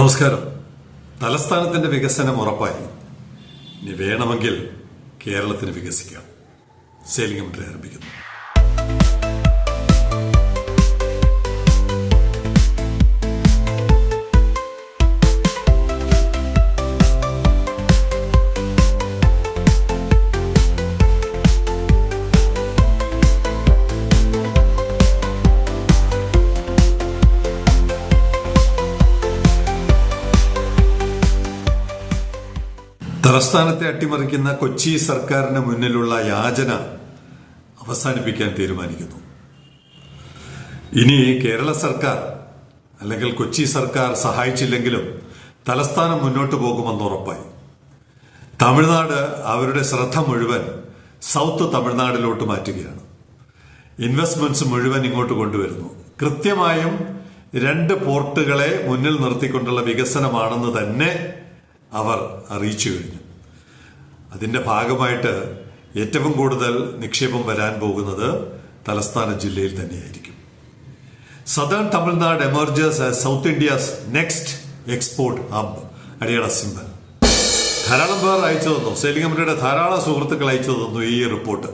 നമസ്കാരം. തലസ്ഥാനത്തിന്റെ വികസനം ഉറപ്പായി. ഇനി വേണമെങ്കിൽ കേരളത്തിന് വികസിക്കാം. മന്ത്രി ആരംഭിക്കുന്നു. തലസ്ഥാനത്തെ അട്ടിമറിക്കുന്ന കൊച്ചി സർക്കാരിന് മുന്നിലുള്ള യാചന അവസാനിപ്പിക്കാൻ തീരുമാനിക്കുന്നു. ഇനി കേരള സർക്കാർ അല്ലെങ്കിൽ കൊച്ചി സർക്കാർ സഹായിച്ചില്ലെങ്കിലും തലസ്ഥാനം മുന്നോട്ട് പോകുമെന്ന് ഉറപ്പായി. തമിഴ്നാട് അവരുടെ ശ്രദ്ധ മുഴുവൻ സൗത്ത് തമിഴ്നാടിലോട്ട് മാറ്റുകയാണ്. ഇൻവെസ്റ്റ്മെന്റ്സ് മുഴുവൻ ഇങ്ങോട്ട് കൊണ്ടുവരുന്നു. കൃത്യമായും രണ്ട് പോർട്ടുകളെ മുന്നിൽ നിർത്തിക്കൊണ്ടുള്ള വികസനമാണെന്ന് തന്നെ അവർ അറിയിച്ചു കഴിഞ്ഞു. അതിന്റെ ഭാഗമായിട്ട് ഏറ്റവും കൂടുതൽ നിക്ഷേപം വരാൻ പോകുന്നത് തലസ്ഥാന ജില്ലയിൽ തന്നെയായിരിക്കും. Southern Tamil Nadu emerges as south India's next export hub അടിയട സിംബൽ ധാരാളം പേർ അയച്ചു തന്നു. സെയിലിംഗ് കമ്പനിയുടെ ധാരാളം സുഹൃത്തുക്കൾ അയച്ചു തന്നു ഈ റിപ്പോർട്ട്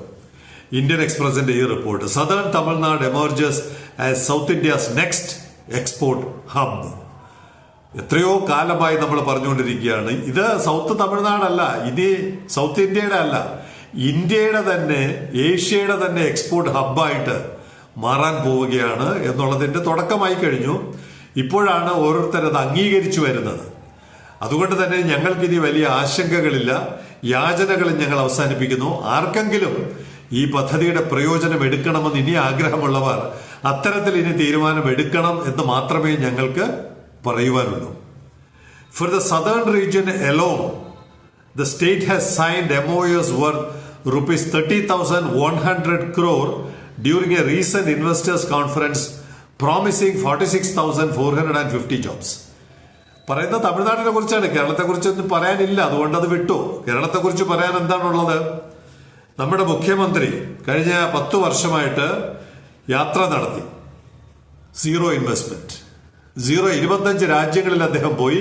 ഇന്ത്യൻ എക്സ്പ്രസിന്റെ ഈ report southern Tamil Nadu emerges as south India's next export hub എത്രയോ കാലമായി നമ്മൾ പറഞ്ഞുകൊണ്ടിരിക്കുകയാണ്. ഇത് സൗത്ത് തമിഴ്നാടല്ല ഇത് സൗത്ത് ഇന്ത്യയുടെ അല്ല. ഇന്ത്യയുടെ തന്നെ ഏഷ്യയുടെ തന്നെ എക്സ്പോർട്ട് ഹബ്ബായിട്ട് മാറാൻ പോവുകയാണ് എന്നുള്ളതിന്റെ തുടക്കമായി കഴിഞ്ഞു. ഇപ്പോഴാണ് ഓരോരുത്തർ അത് അംഗീകരിച്ചു വരുന്നത്. അതുകൊണ്ട് തന്നെ ഞങ്ങൾക്കിനി വലിയ ആശങ്കകളില്ല. യാചനകളും ഞങ്ങൾ അവസാനിപ്പിക്കുന്നു. ആർക്കെങ്കിലും ഈ പദ്ധതിയുടെ പ്രയോജനം എടുക്കണമെന്ന് ഇനി ആഗ്രഹമുള്ളവർ അത്തരത്തിൽ ഇനി തീരുമാനം എടുക്കണം എന്ന് മാത്രമേ ഞങ്ങൾക്ക് പറയുവാനുള്ളൂ for the southern region alone the state has signed MoUs worth rupees thirty thousand one hundred crore during a recent investors conference promising forty six thousand four hundred and fifty jobs പറയുന്ന തമിഴ്നാട്ടിനെ കുറിച്ചാണ്. കേരളത്തെ കുറിച്ചൊന്നും പറയാനില്ല. അതുകൊണ്ട് അത് വിട്ടു. കേരളത്തെ കുറിച്ച് പറയാൻ എന്താണുള്ളത്? നമ്മുടെ മുഖ്യമന്ത്രി കഴിഞ്ഞ പത്തു വർഷമായിട്ട് യാത്ര നടത്തി. സീറോ ഇൻവെസ്റ്റ്മെന്റ് സീറോ ഇരുപത്തഞ്ച് രാജ്യങ്ങളിൽ അദ്ദേഹം പോയി.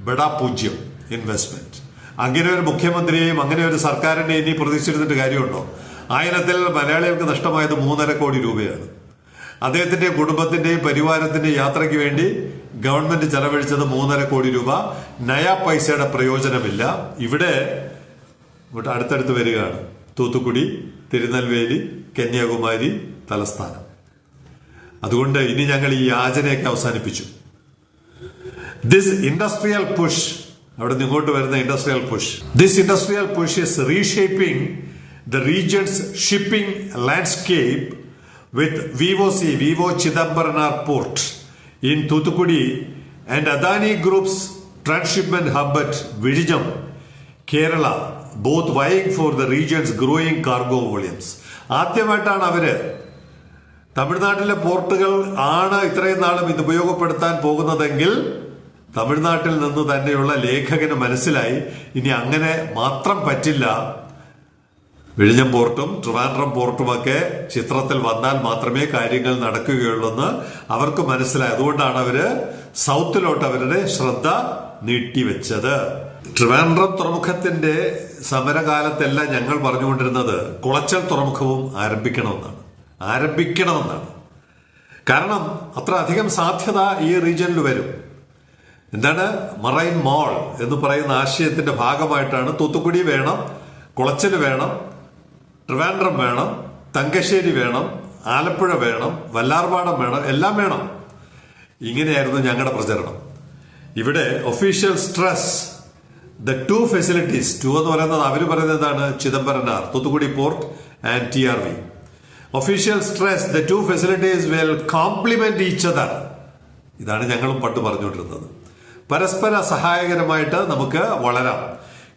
ബഡാ പൂജ്യം ഇൻവെസ്റ്റ്മെന്റ് അങ്ങനെ ഒരു മുഖ്യമന്ത്രിയെയും അങ്ങനെ ഒരു സർക്കാരിനെ ഇനി പ്രതീക്ഷിച്ചിരുന്നിട്ട് കാര്യമുണ്ടോ? ആയിരത്തിൽ മലയാളികൾക്ക് നഷ്ടമായത് മൂന്നര കോടി രൂപയാണ്. അദ്ദേഹത്തിന്റെ കുടുംബത്തിന്റെയും പരിവാരത്തിന്റെയും യാത്രയ്ക്ക് വേണ്ടി ഗവൺമെന്റ് ചെലവഴിച്ചത് മൂന്നര കോടി രൂപ. നയാ പൈസയുടെ പ്രയോജനമില്ല. ഇവിടെ അടുത്തടുത്ത് വരികയാണ്. തൂത്തുക്കുടി തിരുനെൽവേലി കന്യാകുമാരി തലസ്ഥാനം. അതുകൊണ്ട് ഇനി ഞങ്ങൾ ഈ യാചനയൊക്കെ അവസാനിപ്പിച്ചു. ദിസ് ഇൻഡസ്ട്രിയൽ പുഷ് അവിടെ നിന്ന് ഇങ്ങോട്ട് വരുന്ന industrial push this industrial push is reshaping the region's shipping landscape with V O C V O Chidambaranar port in Thoothukudi and Adani group's transshipment hub at വിഴിഞ്ഞം Kerala both vying for the region's growing cargo volumes ആദ്യമായിട്ടാണ് അവർ തമിഴ്നാട്ടിലെ പോർട്ടുകൾ ആണ് ഇത്രയും നാളും ഇത് ഉപയോഗപ്പെടുത്താൻ പോകുന്നതെങ്കിൽ തമിഴ്നാട്ടിൽ നിന്ന് തന്നെയുള്ള ലേഖകന് മനസ്സിലായി. ഇനി അങ്ങനെ മാത്രം പറ്റില്ല. വിഴിഞ്ഞം പോർട്ടും ട്രിവാൻഡ്രം പോർട്ടുമൊക്കെ ചിത്രത്തിൽ വന്നാൽ മാത്രമേ കാര്യങ്ങൾ നടക്കുകയുള്ളൂന്ന് അവർക്ക് മനസ്സിലായി. അതുകൊണ്ടാണ് അവർ സൗത്തിലോട്ട് അവരുടെ ശ്രദ്ധ നീട്ടിവെച്ചത്. ട്രിവാൻഡ്രം തുറമുഖത്തിന്റെ സമരകാലത്തെല്ലാം ഞങ്ങൾ പറഞ്ഞുകൊണ്ടിരുന്നത് കുളച്ചൽ തുറമുഖവും ആരംഭിക്കണമെന്നാണ്. ആരംഭിക്കണമെന്നാണ്. കാരണം അത്ര അധികം സാധ്യത ഈ റീജിയനിൽ വരും. എന്താണ്? മറൈൻ മോൾ എന്ന് പറയുന്ന ആശയത്തിന്റെ ഭാഗമായിട്ടാണ് തൂത്തുക്കുടി വേണം കുളച്ചൽ വേണം ട്രിവാൻഡ്രം വേണം തങ്കശ്ശേരി വേണം ആലപ്പുഴ വേണം വല്ലാർപാടം വേണം എല്ലാം വേണം. ഇങ്ങനെയായിരുന്നു ഞങ്ങളുടെ പ്രചരണം. ഇവിടെ official stress the two facilities to എന്ന് പറയുന്നത് അവർ പറയുന്നത് എന്താണ്? Chidambaranar Thoothukudi port and T R V official stress the two facilities will complement each other ഇതാണ് ഞങ്ങളും പണ്ട് പറഞ്ഞുകൊണ്ടിരുന്നത്. പരസ്പര സഹായകരമായിട്ട് നമുക്ക് വളരാം.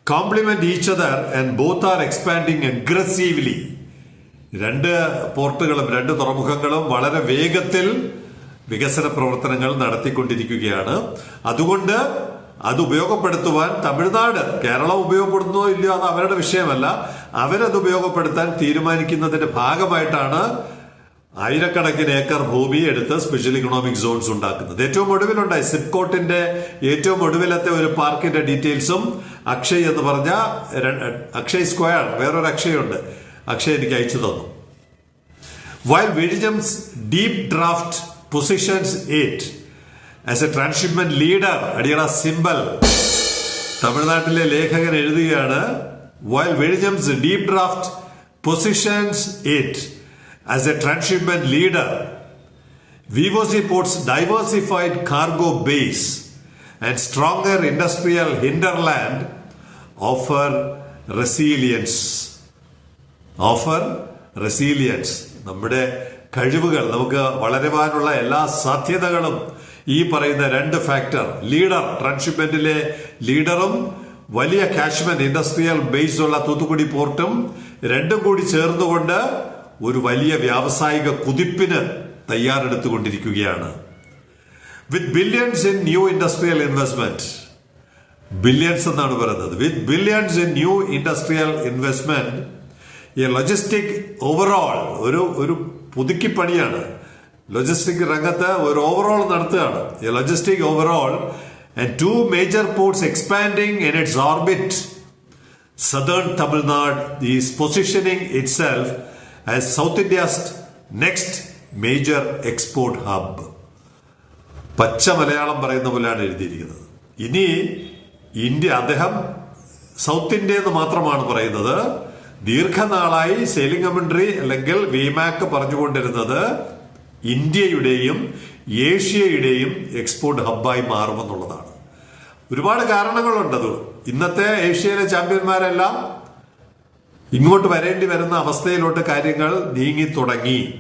Complement each other and both are expanding aggressively രണ്ട് പോർട്ടുകളും രണ്ട് തുറമുഖങ്ങളും വളരെ വേഗത്തിൽ വികസന പ്രവർത്തനങ്ങൾ നടത്തിക്കൊണ്ടിരിക്കുകയാണ്. അതുകൊണ്ട് അത് ഉപയോഗപ്പെടുത്തുവാൻ തമിഴ്നാട് കേരളം ഉപയോഗപ്പെടുത്തുന്നോ ഇല്ലയോ അത് അവരുടെ വിഷയമല്ല. അവരത് ഉപയോഗപ്പെടുത്താൻ തീരുമാനിക്കുന്നതിന്റെ ഭാഗമായിട്ടാണ് ആയിരക്കണക്കിന് ഏക്കർ ഭൂമി എടുത്ത് സ്പെഷ്യൽ ഇക്കണോമിക് സോൺസ് ഉണ്ടാക്കുന്നത്. ഏറ്റവും ഒടുവിലുണ്ടായി സിപ്കോട്ടിന്റെ ഏറ്റവും ഒടുവിലത്തെ ഒരു പാർക്കിന്റെ ഡീറ്റെയിൽസും അക്ഷയ് എന്ന് പറഞ്ഞ അക്ഷയ് സ്ക്വയർ വേറൊരു അക്ഷയുണ്ട്. അക്ഷയ് എനിക്ക് അയച്ചു തന്നു. While Vizhinjam's deep draft positions it as a transshipment leader അടിയറ സിമ്പൽ തമിഴ്നാട്ടിലെ ലേഖകൻ എഴുതുകയാണ് while Vizhinjam's deep draft positions it as a transshipment leader VOC ports diversified cargo base and stronger industrial hinterland offer resilience offer resilience നമ്മുടെ കഴിവുകൾ നമുക്ക് വളരുവാനുള്ള എല്ലാ സാധ്യതകളും ഈ പറയുന്ന രണ്ട് ഫാക്ടർ ലീഡർ ട്രാൻസ്ഷിപ്മെന്റിലെ ലീഡറും വലിയ കാഷ്മെന്റ് ഇൻഡസ്ട്രിയൽ ബേസ് ഉള്ള തൂത്തുക്കുടി പോർട്ടും രണ്ടും കൂടി ചേർന്നുകൊണ്ട് ഒരു വലിയ വ്യാവസായിക കുതിപ്പിന് തയ്യാറെടുത്തുകൊണ്ടിരിക്കുകയാണ്. With billions in new industrial investment billions എന്നാണ് പറയുന്നത്. With billions in new industrial investment logistic overhaul ഒരു ഒരു പുതുക്കിപ്പണിയാണ്. ലോജിസ്റ്റിക് രംഗത്ത് ഒരു ഓവറോൾ നടത്തുകയാണ്. Logistic overhaul and two major ports expanding in its orbit southern Tamil Nadu is positioning itself as south India's next major export hub. പച്ച മലയാളം പറയുന്ന പോലെയാണ് എഴുതിയിരിക്കുന്നത്. ഇനി ഇന്ത്യ അദ്ദേഹം സൗത്ത് ഇന്ത്യ എന്ന് മാത്രമാണ് പറയുന്നത്. ദീർഘനാളായി സെയിലിംഗ് കമൻട്രി അല്ലെങ്കിൽ വിമാക്ക് പറഞ്ഞുകൊണ്ടിരുന്നത് ഇന്ത്യയുടെയും ഏഷ്യയുടെയും എക്സ്പോർട്ട് ഹബ്ബായി മാറുമെന്നുള്ളതാണ്. ഒരുപാട് കാരണങ്ങളുണ്ട് അത്. ഇന്നത്തെ ഏഷ്യയിലെ ചാമ്പ്യന്മാരെല്ലാം ഇങ്ങോട്ട് വരേണ്ടി വരുന്ന അവസ്ഥയിലോട്ട് കാര്യങ്ങൾ നീങ്ങി തുടങ്ങി.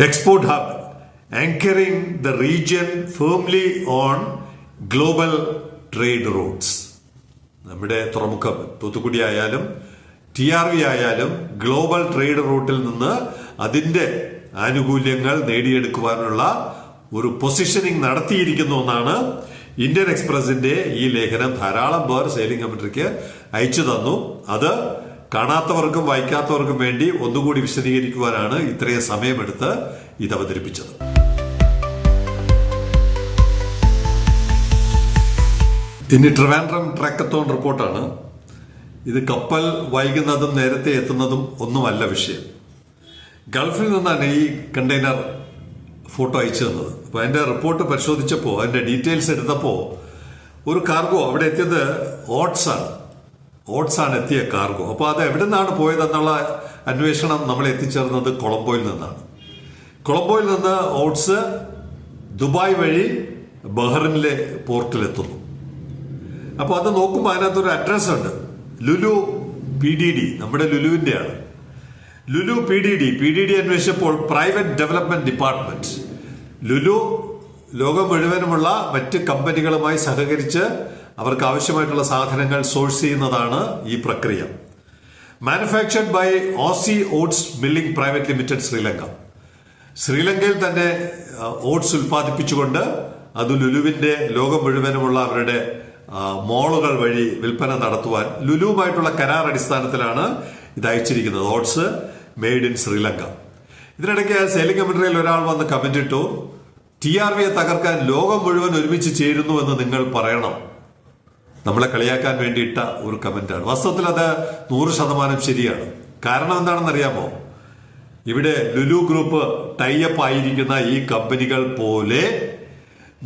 Export hub anchoring the region firmly on global trade routes നമ്മുടെ തുറമുഖം തൂത്തുക്കുടി ആയാലും ടി ആർ വി ആയാലും ഗ്ലോബൽ ട്രേഡ് റൂട്ടിൽ നിന്ന് അതിന്റെ ആനുകൂല്യങ്ങൾ നേടിയെടുക്കുവാനുള്ള ഒരു പൊസിഷനിങ് നടത്തിയിരിക്കുന്നു എന്നാണ് ഇന്ത്യൻ എക്സ്പ്രസിന്റെ ഈ ലേഖനം ധാരാളം പേർ സെയിലിംഗ് കമ്മിറ്റിക്ക് അയച്ചു തന്നു. അത് കാണാത്തവർക്കും വായിക്കാത്തവർക്കും വേണ്ടി ഒന്നുകൂടി വിശദീകരിക്കുവാനാണ് ഇത്രയും സമയമെടുത്ത് ഇത് അവതരിപ്പിച്ചത്. ഇനി ട്രിവാൻഡ്രം റിപ്പോർട്ടാണ്. ഇത് കപ്പൽ വൈകുന്നതും നേരത്തെ എത്തുന്നതും ഒന്നുമല്ല വിഷയം. ഗൾഫിൽ നിന്നാണ് ഈ കണ്ടെയ്നർ ഫോട്ടോ അയച്ചു തന്നത്. അപ്പൊ അതിന്റെ റിപ്പോർട്ട് പരിശോധിച്ചപ്പോൾ അതിന്റെ ഡീറ്റെയിൽസ് എടുത്തപ്പോൾ ഒരു കാർഗോ അവിടെ എത്തിയത് ഓട്സ് ആണ്. ഓട്സ് ആണ് എത്തിയ കാർഗോ. അപ്പോൾ അത് എവിടെ നിന്നാണ് പോയതെന്നുള്ള അന്വേഷണം നമ്മൾ എത്തിച്ചേർന്നത് കൊളംബോയിൽ നിന്നാണ്. കൊളംബോയിൽ നിന്ന് ഓട്സ് ദുബായ് വഴി ബഹ്റിനിലെ പോർട്ടിലെത്തുന്നു. അപ്പോൾ അത് നോക്കുമ്പോൾ അതിനകത്തൊരു അഡ്രസ് ഉണ്ട് ലുലു പി ഡി ഡി. നമ്മുടെ ലുലുവിന്റെയാണ് Lulu P D D P D D അന്വേഷിച്ചപ്പോൾ പ്രൈവറ്റ് ഡെവലപ്മെന്റ് ഡിപ്പാർട്ട്മെന്റ് ലുലു ലോകം മുഴുവനുമുള്ള മറ്റ് കമ്പനികളുമായി സഹകരിച്ച് അവർക്ക് ആവശ്യമായിട്ടുള്ള സാധനങ്ങൾ സോഴ്സ് ചെയ്യുന്നതാണ് ഈ പ്രക്രിയ. Manufactured by Aussie oats milling private limited Sri Lanka. ശ്രീലങ്കയിൽ തന്നെ ഓട്സ് ഉൽപ്പാദിപ്പിച്ചുകൊണ്ട് അത് ലുലുവിന്റെ ലോകം മുഴുവനുമുള്ള അവരുടെ മോളുകൾ വഴി വിൽപ്പന നടത്തുവാൻ ലുലുവുമായിട്ടുള്ള കരാർ അടിസ്ഥാനത്തിലാണ് ഇത് അയച്ചിരിക്കുന്നത് ഓട്സ് മെയ്ഡ് ഇൻ ശ്രീലങ്ക. ഇതിനിടയ്ക്ക് സെയിലിംഗ് കമന്ററിയിൽ ഒരാൾ വന്ന് കമന്റ് ഇട്ടു ടി ആർ വിയെ തകർക്കാൻ ലോകം മുഴുവൻ ഒരുമിച്ച് ചേരുന്നു എന്ന് നിങ്ങൾ പറയണം. നമ്മളെ കളിയാക്കാൻ വേണ്ടിയിട്ട ഒരു കമന്റാണ് വാസ്തവത്തിൽ അത് നൂറ് ശതമാനം ശരിയാണ്. കാരണം എന്താണെന്നറിയാമോ? ഇവിടെ ലുലു ഗ്രൂപ്പ് ടൈപ്പ് ആയിരിക്കുന്ന ഈ കമ്പനികൾ പോലെ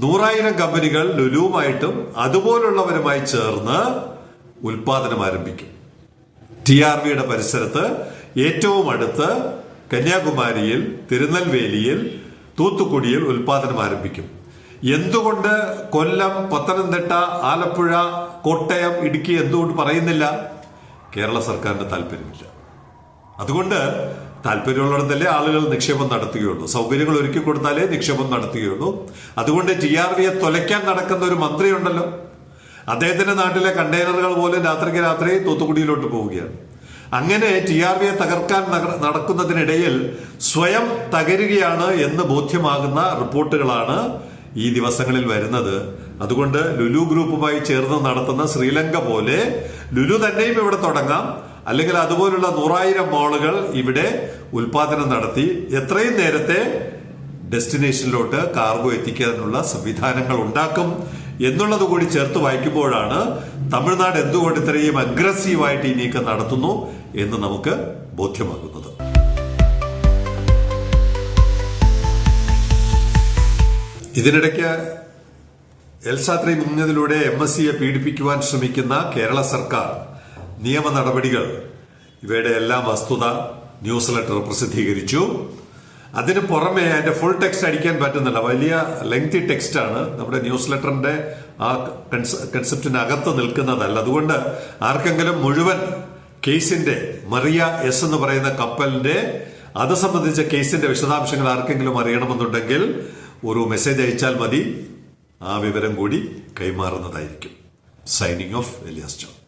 നൂറായിരം കമ്പനികൾ ലുലുവുമായിട്ടും അതുപോലുള്ളവരുമായി ചേർന്ന് ഉൽപാദനം ആരംഭിക്കും. ടി ആർ വിയുടെ പരിസരത്ത് ഏറ്റവും അടുത്ത് കന്യാകുമാരിയിൽ തിരുനെൽവേലിയിൽ തൂത്തുക്കുടിയിൽ ഉൽപാദനം ആരംഭിക്കും. എന്തുകൊണ്ട് കൊല്ലം പത്തനംതിട്ട ആലപ്പുഴ കോട്ടയം ഇടുക്കി എന്തുകൊണ്ട് പറയുന്നില്ല? കേരള സർക്കാരിന്റെ താല്പര്യമില്ല. അതുകൊണ്ട് താല്പര്യമുള്ളിടത്തല്ലേ ആളുകൾ നിക്ഷേപം നടത്തുകയുള്ളൂ. സൗകര്യങ്ങൾ ഒരുക്കി കൊടുത്താലേ നിക്ഷേപം നടത്തുകയുള്ളൂ. അതുകൊണ്ട് ടി ആർ വിയെ തൊലയ്ക്കാൻ നടക്കുന്ന ഒരു മന്ത്രിയുണ്ടല്ലോ. അദ്ദേഹത്തിന്റെ നാട്ടിലെ കണ്ടെയ്നറുകൾ പോലും രാത്രിക്ക് രാത്രി തൂത്തുക്കുടിയിലോട്ട് പോവുകയാണ്. അങ്ങനെ ടി ആർ വിയെ തകർക്കാൻ നടക്കുന്നതിനിടയിൽ സ്വയം തകരുകയാണ് എന്ന് ബോധ്യമാകുന്ന റിപ്പോർട്ടുകളാണ് ഈ ദിവസങ്ങളിൽ വരുന്നത്. അതുകൊണ്ട് ലുലു ഗ്രൂപ്പുമായി ചേർന്ന് നടത്തുന്ന ശ്രീലങ്ക പോലെ ലുലു തന്നെയും ഇവിടെ തുടങ്ങാം. അല്ലെങ്കിൽ അതുപോലുള്ള നൂറായിരം മോളുകൾ ഇവിടെ ഉൽപാദനം നടത്തി എത്രയും നേരത്തെ ഡെസ്റ്റിനേഷനിലോട്ട് കാർഗോ എത്തിക്കാനുള്ള സംവിധാനങ്ങൾ ഉണ്ടാക്കും. എന്നുള്ളത് കൂടി ചേർത്ത് വായിക്കുമ്പോഴാണ് തമിഴ്നാട് എന്തുകൊണ്ട് ഇത്രയും അഗ്രസീവായിട്ട് ഈ നീക്കം നടത്തുന്നു എന്ന് നമുക്ക് ബോധ്യമാകുന്നത്. ഇതിനിടയ്ക്ക് എൽസാത്രി മുങ്ങിയതിലൂടെ എം എസ് സിയെ പീഡിപ്പിക്കുവാൻ ശ്രമിക്കുന്ന കേരള സർക്കാർ നിയമ നടപടികൾ ഇവയുടെ എല്ലാം വസ്തുത ന്യൂസ് ലെറ്റർ പ്രസിദ്ധീകരിച്ചു. അതിന് പുറമെ അതിന്റെ ഫുൾ ടെക്സ്റ്റ് അടിക്കാൻ പറ്റുന്നില്ല. വലിയ ലെങ്തി ടെക്സ്റ്റ് ആണ്. നമ്മുടെ ന്യൂസ് ലെറ്ററിന്റെ ആ കൺസെപ്റ്റിനകത്ത് നിൽക്കുന്നതല്ല. അതുകൊണ്ട് ആർക്കെങ്കിലും മുഴുവൻ കേസിന്റെ മറിയ എസ് എന്ന് പറയുന്ന കപ്പലിന്റെ അത് സംബന്ധിച്ച കേസിന്റെ വിശദാംശങ്ങൾ ആർക്കെങ്കിലും അറിയണമെന്നുണ്ടെങ്കിൽ ഒരു മെസ്സേജ് അയച്ചാൽ മതി. ആ വിവരം കൂടി കൈമാറുന്നതായിരിക്കും. Signing off Elias John